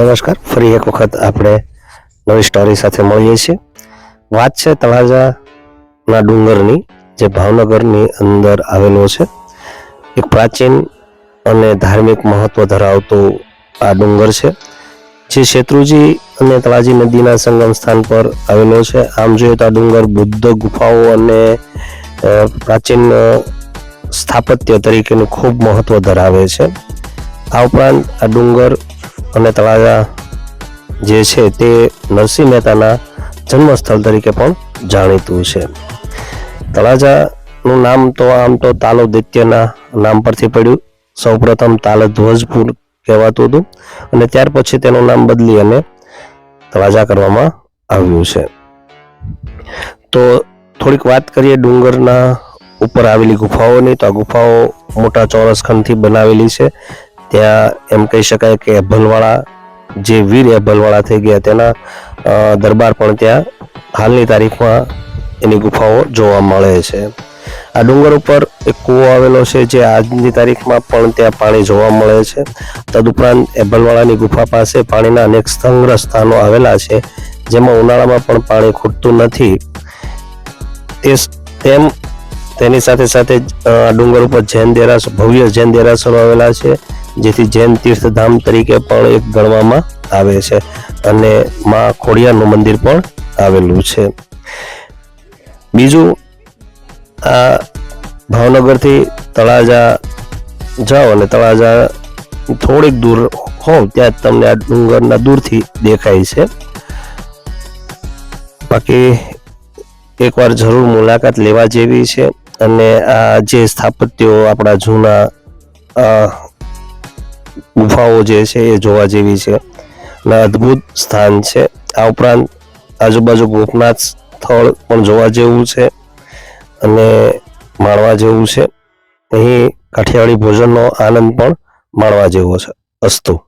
નમસ્કાર. ફરી એક વખત આપણે નવી સ્ટોરી સાથે મળીએ છીએ. વાત છે તળાજાના ડુંગરની, જે ભાવનગરની અંદર આવેલો છે. એક પ્રાચીન અને ધાર્મિક મહત્વ ધરાવતો આ ડુંગર છે, જે શેત્રુજી અને તળાજી નદીના સંગમ સ્થાન પર આવેલો છે. આમ જોઈએ તો આ ડુંગર બુદ્ધ ગુફાઓ અને પ્રાચીન સ્થાપત્ય તરીકેનું ખૂબ મહત્વ ધરાવે છે. આ ઉપરાંત આ ડુંગર અને તળાજા જે છે તે નરસિંહ મહેતાના જન્મસ્થળ તરીકે પણ જાણીતું છે. તળાજાનું નામ તો આમ તો તાલો દૈત્યના નામ પરથી પડ્યું. સૌપ્રથમ તાલધ્વજપુર કહેવાતું હતું અને ત્યાર પછી તેનું નામ બદલી અને તળાજા કરવામાં આવ્યું છે. તો થોડીક વાત કરીએ ડુંગરના ઉપર આવેલી ગુફાઓની. તો આ ગુફાઓ મોટા ચોરસ ખંડથી બનાવેલી છે. ત્યાં એમ કહી શકાય કે એભલવાળા જે વીર એભલવાળા થઈ ગયા, તેના દરબાર પણ ત્યાં હાલની તારીખમાં એની ગુફાઓ જોવા મળે છે. આ ડુંગર ઉપર એક કૂવો આવેલો છે, જે આજની તારીખમાં પણ ત્યાં પાણી જોવા મળે છે. તદુપરાંત એભલવાળાની ગુફા પાસે પાણીના અનેક સંગ્રહ સ્થાનો આવેલા છે, જેમાં ઉનાળામાં પણ પાણી ખૂટતું નથી. તે તેમ, તેની સાથે સાથે ડુંગર ઉપર જૈન દેરાસર, ભવ્ય જૈન દેરાસરો આવેલા છે. જેથી જૈન તીર્થધામ તરીકે પણ એક ગણવામાં આવે છે અને મા ખોડિયારનું મંદિર પણ આવેલું છે. બીજું, આ ભાવનગરથી તળાજા જાઓ અને તળાજા થોડીક દૂર હોવ ત્યાં તમને આ ડુંગરના દૂરથી દેખાય છે. બાકી એકવાર જરૂર મુલાકાત લેવા જેવી છે અને આ જે સ્થાપત્યો આપણા જૂના ગુફાઓ જે છે એ જોવા જેવી છે. અને અદ્ભુત સ્થાન છે. આ ઉપરાંત આજુબાજુ ગોપનાથ સ્થળ પણ જોવા જેવું છે અને માણવા જેવું છે. અહીં કાઠિયાવાડી ભોજનનો આનંદ પણ માણવા જેવો છે. અસ્તુ.